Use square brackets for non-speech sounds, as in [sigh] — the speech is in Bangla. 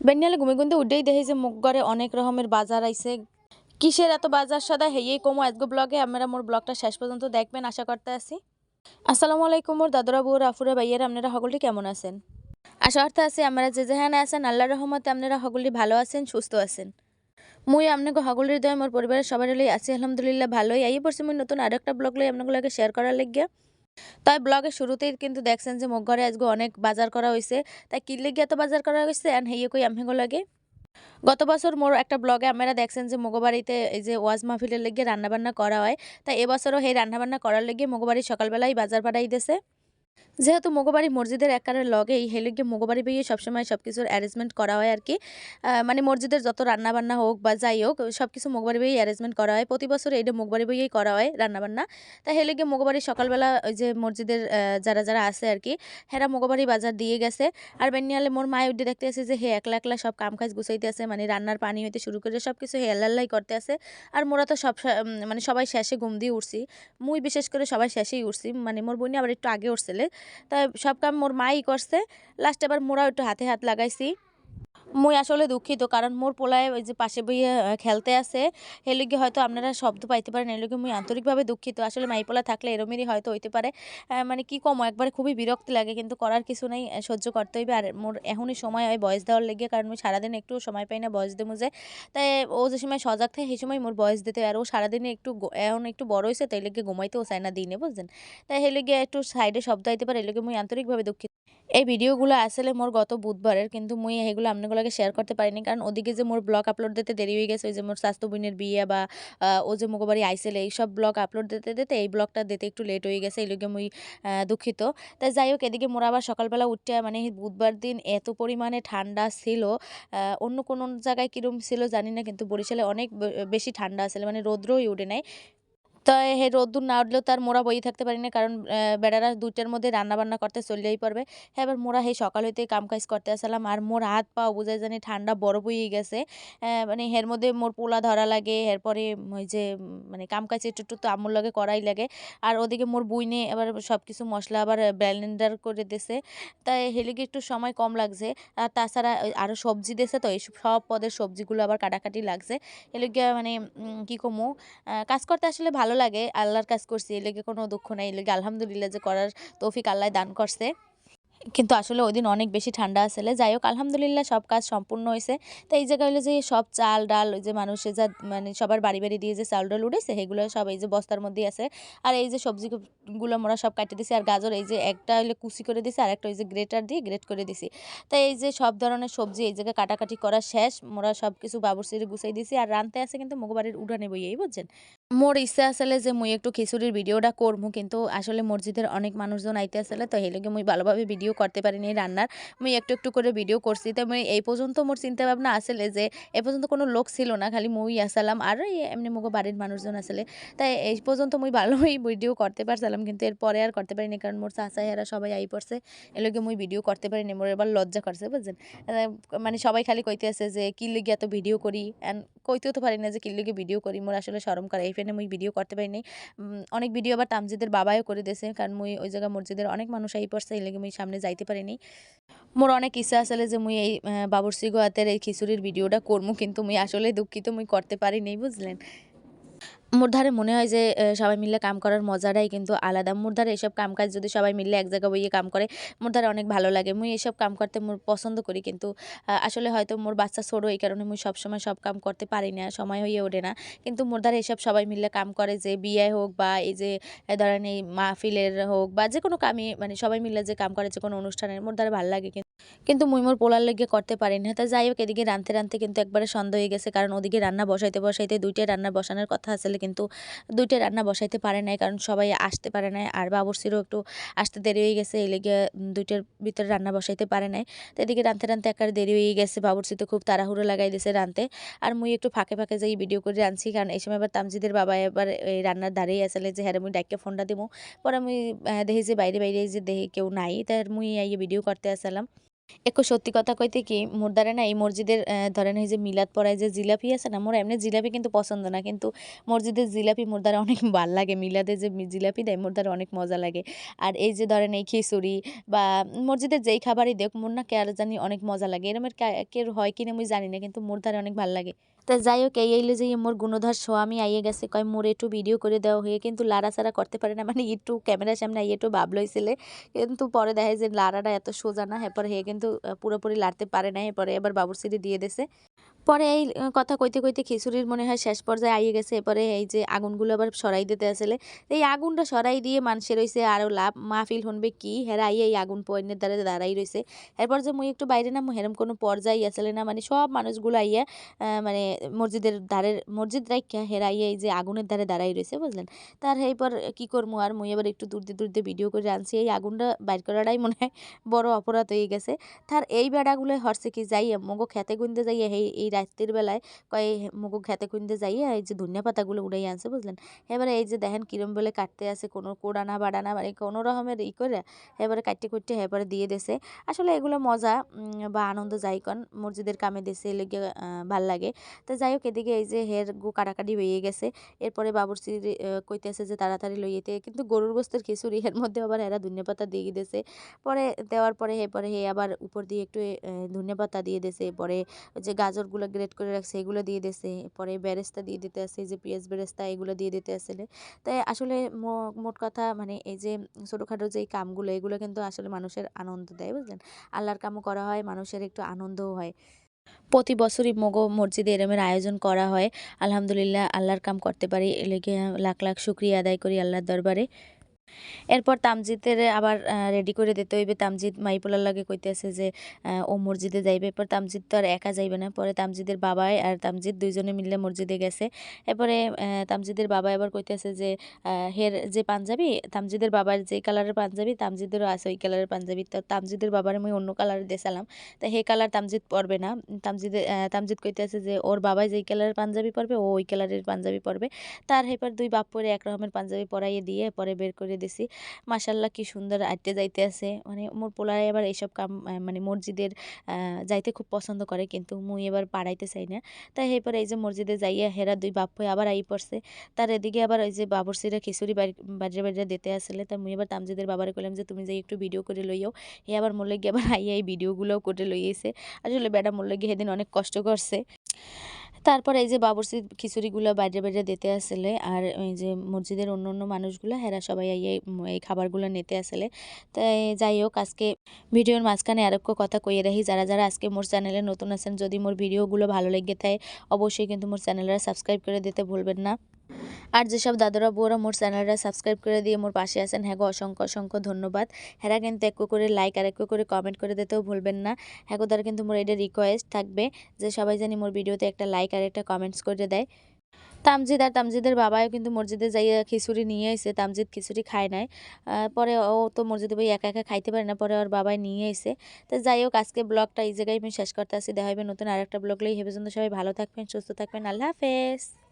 বেনিয়ালে ঘুমে গুনতে উঠেই দেখি যে মুখ ঘরে অনেক রকমের বাজার আইছে। কিসের এত বাজার সদা? হেয়েই কমো আজকে ব্লগে। আপনারা মোর ব্লগটা শেষ পর্যন্ত দেখবেন, আশা করতে আছি। আসসালামু আলাইকুম মোর দাদরা, বউর, আফুরা, ভাইয়ের, আপনারা সকলটি কেমন আছেন? আশা করতে আছি আপনারা যে যেখানে আছেন আল্লাহ রহমতে আপনারা সকলটি ভালো আছেন, সুস্থ আছেন। মুই আপনাকে সকলের দয় মোর পরিবারের সবার লই আছি। আলহামদুলিল্লাহ, ভালোই। আই পড়ছি মুই নতুন আরও একটা ব্লগ লই আপনাগুলোকে শেয়ার করার লাগিয়া। তাই ব্লগের শুরুতেই কিন্তু দেখছেন যে ঘরে আজকে অনেক বাজার করা হয়েছে তাই কিনলে গিয়ে তো বাজার করা হয়েছে অ্যান্ড হেয়ে কই আমি লাগে। গত বছর মোর একটা ব্লগে আপনারা দেখছেন যে মগবাড়িতে এই যে ওয়াজ মাহফিলের লেগে রান্নাবান্না করা হয়। তাই এবছরও সেই রান্নাবান্না করার লেগে মগবাড়ি সকালবেলায় বাজার পাঠাই দিয়েছে যেহেতু মগবাড়ি মসজিদের একারের লগেই হেলিগে মগবাড়ি পেয়ে সবসময় সব কিছুর অ্যারেঞ্জমেন্ট করা হয় আর কি। মানে মসজিদের যত রান্নাবান্না হোক বা যাই হোক সব কিছু মগবাড়ি পেয়েই অ্যারেঞ্জমেন্ট করা হয়। প্রতি বছর এইটা মগবাড়ি পেয়েই করা হয় রান্নাবান্না। তাই হেলিগে মগবাড়ি সকালবেলা ওই যে মসজিদের যারা যারা আছে আর কি, হেরা মগবাড়ি বাজার দিয়ে গেছে। আর বেনিয়ালে মোর মায় উঠে দেখতে আছে যে হে একলা একলা সব কাম কাজ গুছাইতে আছে মানে রান্নার পানি হইতে শুরু করে সব কিছু হে আল্লাহ করতে আছে। আর মোরা তো সব মানে সবাই শেষে ঘুম দিয়ে উঠছি। মুই বিশেষ করে সবাই শেষেই উঠছি। মানে মোর বোনে আবার একটু আগে উঠছিলে তাই সব কাম মোর মাই করছে। লাস্টে আবার মোরাও একটু হাতে হাত লাগাইছি। মুই আসলে দুঃখিত, কারণ মোর পোলায় ওই যে পাশে বইয়ে খেলতে আছে। হেলিগে হয়তো আপনারা শব্দ পাইতে পারেন এলিগে মুই আন্তরিকভাবে দুঃখিত। আসলে মাই পোলা থাকলে এরমেরই হয়তো হইতে পারে। মানে কি কম, একবার খুবই বিরক্তি লাগে, কিন্তু করার কিছু নেই সহ্য করতে হইবে। আর মোর এখনই সময় হয় বয়স দেওয়ার লেগে, কারণ মুই সারাদিন একটু সময় পাই না বয়স দেবো যে। তাই ও যে সময় সজাগ থাকে, সেই সময় মোর বয়স দিতে। আর ও সারাদিনে একটু এখন একটু বড় হয়েছে তাই লেগে ঘুমাইতেও চায় না দিনে, বুঝছেন? তাই হেলিগে একটু সাইডে শব্দ আইতে পারে এলিগে মুই আন্তরিকভাবে দুঃখিত এই ভিডিওগুলো আসলে মোর গত বুধবারের, কিন্তু মুই এগুলো আপনাগুলোকে শেয়ার করতে পারিনি। কারণ ওদিকে যে মোর ব্লগ আপলোড দিতে দেরি হয়ে গেছে, ওই যে মোর স্বাস্থ্য বোনের বিয়ে বা ও যে মোগবাড়ি আইসেল এইসব ব্লগ আপলোড দিতে দিতে এই ব্লগটা দিতে একটু লেট হয়ে গেছে, এই লোকে মুই দুঃখিত। তাই যাই হোক, এদিকে মোর আবার সকালবেলা উঠতে মানে বুধবার দিন এত পরিমাণে ঠান্ডা ছিল অন্য কোনো জায়গায় কিরম ছিল জানি না, কিন্তু বরিশালে অনেক বেশি ঠান্ডা আছে মানে রৌদ্রই উঠে নাই। তো হে রোদ্দুর না উঠলেও তার মোরা বই থাকতে পারি না। কারণ বেড়ারা দুইটার মধ্যে রান্না বান্না করতে চললেই পারবে। হ্যাঁ এবার মোরা হে সকাল হইতে কাজ করতে আসলাম। আর মোর হাত পা বুঝাই জানি ঠান্ডা বরফ হয়ে গেছে। মানে হের মধ্যে মোর পোলা ধরা লাগে এরপরে ওই যে মানে কাজ একটু একটু তো আম্মুর লাগে, করাই লাগে। আর ওদিকে মোর বুইনে আবার সব কিছু মশলা আবার ব্লেন্ডার করে দিছে। তাই হেলিগে একটু সময় কম লাগছে। আর তাছাড়া আরও সবজি দিয়েছে তো, এই সব পদের সবজিগুলো আবার কাটাকাটি লাগছে। এলিগে মানে কি কমু? কাজ করতে আসলে ভালো লাগে, আল্লাহর কাজ করছি এর লেগে কোনো দুঃখ নাই লেগে আলহামদুলিল্লাহ যে করার তৌফিক আল্লাহ দান করছে। কিন্তু আসলে ওই দিন অনেক বেশি ঠান্ডা আসলে যাই হোক, আলহামদুলিল্লাহ সব কাজ সম্পূর্ণ হয়েছে। তো এই জায়গায় হলো যে সব চাল ডাল, ওই যে মানুষে যা মানে সবার বাড়ি বাড়ি দিয়ে যে চাল ডাল উঠেছে সেগুলো সব এই যে বস্তার মধ্যেই আছে। আর এই যে সবজিগুলো মোরা সব কাটে দিছি, আর গাজর এই যে একটা হলে কুচি করে দিছি, আর একটা ওই যে গ্রেটার দিয়ে গ্রেট করে দিছি। তো এই যে সব ধরনের সবজি এই জায়গায় কাটাকাটি করা শেষ, মোরা সব কিছু বাবুরসিরে গুছাই দিছি, আর রানতে আছে কিন্তু মগবাড়ির উঠানে বইয়েই, বুঝছেন? মোর ইচ্ছা আসলে যে মুই একটু খিচুড়ির ভিডিওটা করব কিন্তু আসলে মসজিদের অনেক মানুষজন আইতে আসলে তো লগে মুই ভালোভাবে ভিডিও করতে পারিনি রান্নার। মুই একটু একটু করে ভিডিও করছি। তো মুই এই পর্যন্ত মোর চিন্তা ভাবনা আসলে যে এ পর্যন্ত কোনো লোক ছিল না, খালি মুই আসালাম। আর এমনি মুগো বাড়ির মানুষজন আসলে। তাই এই পর্যন্ত মুই ভালোই ভিডিও করতে পারছিলাম, কিন্তু এরপরে আর করতে পারিনি, কারণ মোর চাচা এরা সবাই আই পড়ছে। এ লগে মুই ভিডিও করতে পারিনি, মোর এবার লজ্জা করছে, বুঝছেন? মানে সবাই খালি কইতে আছে যে, কি লিগে এত ভিডিও করি? অ্যান্ড কইতেও তো পারি না যে কিলিকে ভিডিও করি। মোর আসলে শরম করে। এই ফেনে মুই ভিডিও করতে পারি নাই। অনেক ভিডিও আবার তামজিদের বাবাও করে দিয়েছে। কারণ মুই ওই জায়গা মসজিদের অনেক মানুষ আই পড়ছে, এই লেগে মুই সামনে যাইতে পারিনি মোর অনেক ইচ্ছা আসলে যে মুই এই বাবরসি গোয়াতের এই খিচুড়ির ভিডিওটা করব কিন্তু মুই আসলে দুঃখিত মুই করতে পারি পারিনি বুঝলেন? মোর ধারে মনে হয় যে সবাই মিলে কাম করার মজাটাই কিন্তু আলাদা। মোর ধারে এসব কাম কাজ যদি সবাই মিলে এক জায়গায় বইয়ে কাম করে মোর ধারে অনেক ভালো লাগে। মুই এসব কাম করতে মোর পছন্দ করি কিন্তু আসলে হয়তো মোর বাচ্চা ছোটো, এই কারণে মুই সবসময় সব কাম করতে পারি না, সময় হয়ে ওঠে না। কিন্তু মোর ধারে এসব সবাই মিলে কাম করে যে, বিয়ে হোক বা এই যে ধরেন এই মাহফিলের হোক বা যে কোনো কামই মানে সবাই মিলে যে কাম করে যে কোনো অনুষ্ঠানের মোর ধারে ভালো লাগে কিন্তু কিন্তু মুই মোর পোলার লেগে করতে পারি না। তা যাই হোক, এদিকে রাঁধতে রাঁধতে কিন্তু একবারে সন্দেহ হয়ে গেছে, কারণ ওদিকে রান্না বসাইতে বসাইতে দুইটাই রান্না বসানোর কথা আসলে কিন্তু দুইটা রান্না বসাইতে পারে নাই কারণ সবাই আসতে পারে নাই। আর বাবুরসিরও একটু আসতে দেরি হয়ে গেছে এই লেগে দুইটার ভিতরে রান্না বসাইতে পারে নাই। তো এদিকে রানতে রানতে একবার দেরি হয়ে গেছে বাবুরসি তো খুব তাড়াহুড়ো লাগাই দিয়েছে রানতে আর মুই একটু ফাঁকে ফাঁকে যাই ভিডিও করে রানছি কারণ এই সময় এবার তামজিদের বাবা এবার এই রান্নার দাঁড়িয়ে আসলে যে হ্যাঁ মুই ডাইকে ফোনটা দিব পরে আহ, দেখি যে বাইরে বাইরে যে দেখি কেউ নাই তার মুই এই ভিডিও করতে আসলাম। একটু সত্যি কথা কইতে কি, মোর দ্বারা না এই মসজিদের ধরেন এই যে মিলাদ পড়ায় যে জিলাপি আছে না, মোর এমনি জিলাপি কিন্তু পছন্দ না। কিন্তু মসজিদের জিলাপি মোর দ্বারা অনেক [laughs] ভালো লাগে, মিলাদে যে জিলাপি দেয় মোর দ্বারা অনেক মজা লাগে। আর এই যে ধরেন এই খিচুড়ি বা মসজিদের যেই খাবারই দেখ মোর না কেয়ার জানি অনেক মজা লাগে। এরমের কে হয় কিনা আমি জানি না, কিন্তু মোর দ্বারা অনেক ভালো লাগে। তা যাই হোক, এই এলো যে মোর গুণধর স্বামী আইয়ে গেছে, কয় মোর একটু ভিডিও করে দেওয়া হয়ে কিন্তু লারা সারা করতে পারে না মানে একটু ক্যামেরার সামনে আইয়ে একটু ভাব হয়েছিলে কিন্তু পরে দেখে যে লাড়াটা এত সোজা না হ্যাঁ পরে হে কিন্তু পুরোপুরি লাড়তে পারে না এরপরে এবার বাবুর সিঁড়ি দিয়ে দিছে। পরে এই কথা কইতে কইতে খিচুড়ির মনে হয় শেষ পর্যায়ে আইয়ে গেছে। এরপরে এই যে আগুনগুলো আবার সরাই দিতে আসলে। এই আগুনটা সরাই দিয়ে মানুষের রয়েছে আরও লাভ। মাহফিল হনবে কি? হেরা আইয়ে এই আগুন পয়েন্টের দ্বারা দাঁড়াই রয়েছে এরপর যে মুই একটু বাইরে না হেরম কোনো পর্যায়ে আসলে না। মানে সব মানুষগুলো আইয়া মানে মসজিদের ধারের, মসজিদ রাখিয়া হেরা আইয়া এই যে আগুনের ধারে দাঁড়াই রয়েছে বুঝলেন? তার এরপর কি করব আর? মুই আবার একটু দূর দূর দিয়ে ভিডিও করে আনছি। এই আগুনটা বাইর করাটাই মনে হয় বড় অপরাধ হয়ে গেছে। তার এই বেড়াগুলো হরছে কি যাইয়া, মগো খেতে গুনতে যাইয়া এই এই রাত্রির বেলায় কয়ে মগো খেতে খুঁজতে যাইয়া এই যে ধনিয়া পাতাগুলো উড়াই আনছে, বুঝলেন? এবারে এই যে দেখেন কিরম বলে কাটতে আছে, কোনো কোড়ানা বাড়ানা মানে কোনো রকমের ই করে এবারে কাটতে কুটতে এবারে দিয়ে দেছে। আসলে এগুলো মজা বা আনন্দ যাইকন মসজিদের কামে দেশে লেগে ভালো লাগে। তো যাই হোক, এদিকে এই যে হের গু কাটাকাটি হয়ে গেছে। এরপরে বাবুর্চি কইতেছে যে তাড়াতাড়ি লইয়েতে কিন্তু গরুর গোস্তের খিচুড়ি, এর মধ্যে আবার এরা ধনিয়া পাতা দিয়ে দিয়েছে পরে দেওয়ার পরে হে পরে হে আবার উপর দিয়ে একটু ধনিয়া পাতা দিয়ে দিয়েছে পরে যে গাজরগুলো গ্রেট করে রাখছে, এগুলো দিয়ে দিয়েছে। পরে বেরেস্তা দিয়ে দিতে আছে যে পেঁয়াজ বেরেস্তা এগুলো দিয়ে দিতে আসলে। তাই আসলে মোট কথা মানে এই যে ছোটোখাটো যে কামগুলো, এগুলো কিন্তু আসলে মানুষের আনন্দ দেয়, বুঝলেন? আল্লাহর কামও করা হয়, মানুষের একটু আনন্দও হয়। প্রতি বছরই মগো, মসজিদে এরমের আয়োজন করা হয়। আলহামদুলিল্লাহ, আল্লাহর কাম করতে পারি লেগে লাখ লাখ শুক্রিয়া আদায় করি আল্লাহর দরবারে। এরপর তামজিদের আবার রেডি করে দিতে হইবে। তামজিদ মাইপুলার লাগে কইতেছে যে ও মসজিদে যাইবে। এরপর তামজিদ তো আর একা যাইবে না। পরে তামজিদের বাবাই আর তামজিদ দুইজনে মিলে মসজিদে গেছে। এরপরে তামজিদের বাবা এবার কইতেছে যে হের যে পাঞ্জাবি তামজিদের বাবার যে কালারের পাঞ্জাবি তামজিদেরও আছে ওই কালারের পাঞ্জাবি। তো তামজিদের বাবার আমি অন্য কালারের দেখালাম তো হে কালার তামজিদ পরবে না। তামজিদের আহ, তামজিদ কইতেছে যে ওর বাবাই যেই কালারের পাঞ্জাবি পরবে ও ওই কালারের পাঞ্জাবি পরবে। তার হেপার দুই বাপ পরে এক রকমের পাঞ্জাবি পরাইয়ে দিয়ে পরে বের করে দিছি। মাসাল্লাহ কি সুন্দর আইতে যাইতে আছে। মানে মোর পোলারে এবার এইসব কাম মানে মসজিদের যাইতে খুব পছন্দ করে কিন্তু মুই এবার পাড়াইতে চাই না। তাই এরপর এই যে মসজিদে যাইয়া হেরা দুই বাপ আবার আই পড়ছে। তার এদিকে আবার ওই যে বাবরসিরা খিচুড়ি বাড়ি বাড়িয়ে দিতে আসলে। তা মুই এবার তামজিদের বাবারে কইলাম যে, তুমি যাই একটু ভিডিও করে লইয়াও। হে আবার মোর লাগি আবার আইয়া এই ভিডিওগুলোও করে লইয়েছে আসলে বেটা মোর লাগি সেদিন অনেক কষ্ট করছে। তারপর এই যে বাবরসি খিচুড়িগুলো বাইরে বাইরে দিতে আসলে, আর এই যে মসজিদের অন্য অন্য মানুষগুলো, হেরা সবাই এই খাবারগুলো নিতে আসলে। তাই যাই হোক, আজকে ভিডিওর মাঝখানে আরেকটা কথা কইয়ে রাখি, যারা যারা আজকে মোর চ্যানেলে নতুন আছেন, যদি মোর ভিডিওগুলো ভালো লেগে থাকে, অবশ্যই কিন্তু মোর চ্যানেলটা সাবস্ক্রাইব করে দিতে ভুলবেন না। আর যেসব দাদুরা, বউরা মোর চ্যানেলটা সাবস্ক্রাইব করে দিয়ে মোর পাশে আছেন হ্যাঁ গো, অসংখ্য অসংখ্য ধন্যবাদ। হ্যাঁ কিন্তু একটু করে লাইক আর একটু করে কমেন্ট করে দিতেও ভুলবেন না। হ্যাঁ দ্বারা কিন্তু মোর এটা রিকোয়েস্ট থাকবে যে সবাই জানি মোর ভিডিওতে একটা লাইক আর একটা কমেন্টস করে দেয়। তামজিদ আর তামজিদের বাবাও কিন্তু মসজিদে যাইয়া খিচুড়ি নিয়ে এসে তামজিদ খিচুড়ি খায় নাই। পরে ও তো মসজিদে বই একা একা খাইতে পারে না, পরে ওর বাবাই নিয়ে এসে তো যাই হোক, আজকে ব্লগটা এই জায়গায় আমি শেষ করতে আসি, দেখা হবে নতুন আরেকটা ব্লগ লই হেবে সবাই ভালো থাকবেন, সুস্থ থাকবেন, আল্লাহ হাফেজ।